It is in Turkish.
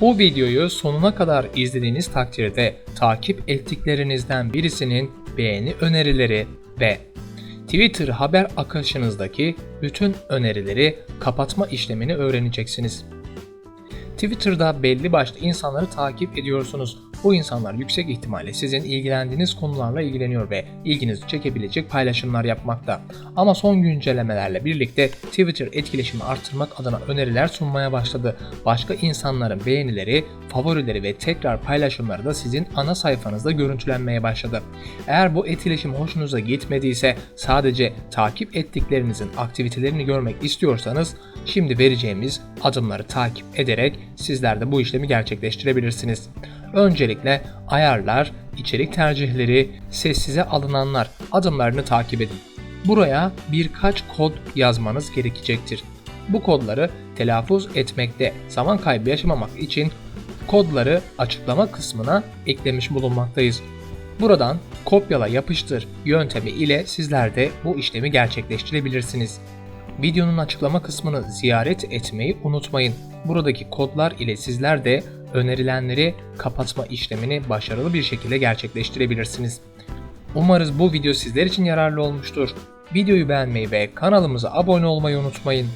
Bu videoyu sonuna kadar izlediğiniz takdirde takip ettiklerinizden birisinin beğeni önerileri ve Twitter haber akışınızdaki bütün önerileri kapatma işlemini öğreneceksiniz. Twitter'da belli başlı insanları takip ediyorsunuz. Bu insanlar yüksek ihtimalle sizin ilgilendiğiniz konularla ilgileniyor ve ilginizi çekebilecek paylaşımlar yapmakta. Ama son güncellemelerle birlikte Twitter etkileşimi arttırmak adına öneriler sunmaya başladı. Başka insanların beğenileri, favorileri ve tekrar paylaşımları da sizin ana sayfanızda görüntülenmeye başladı. Eğer bu etkileşim hoşunuza gitmediyse sadece takip ettiklerinizin aktivitelerini görmek istiyorsanız şimdi vereceğimiz adımları takip ederek sizler de bu işlemi gerçekleştirebilirsiniz. Öncelikle ayarlar, içerik tercihleri, sessize alınanlar adımlarını takip edin. Buraya birkaç kod yazmanız gerekecektir. Bu kodları telaffuz etmekte zaman kaybı yaşamamak için kodları açıklama kısmına eklemiş bulunmaktayız. Buradan kopyala yapıştır yöntemi ile sizler de bu işlemi gerçekleştirebilirsiniz. Videonun açıklama kısmını ziyaret etmeyi unutmayın. Buradaki kodlar ile sizler de önerilenleri kapatma işlemini başarılı bir şekilde gerçekleştirebilirsiniz. Umarız bu video sizler için yararlı olmuştur. Videoyu beğenmeyi ve kanalımıza abone olmayı unutmayın.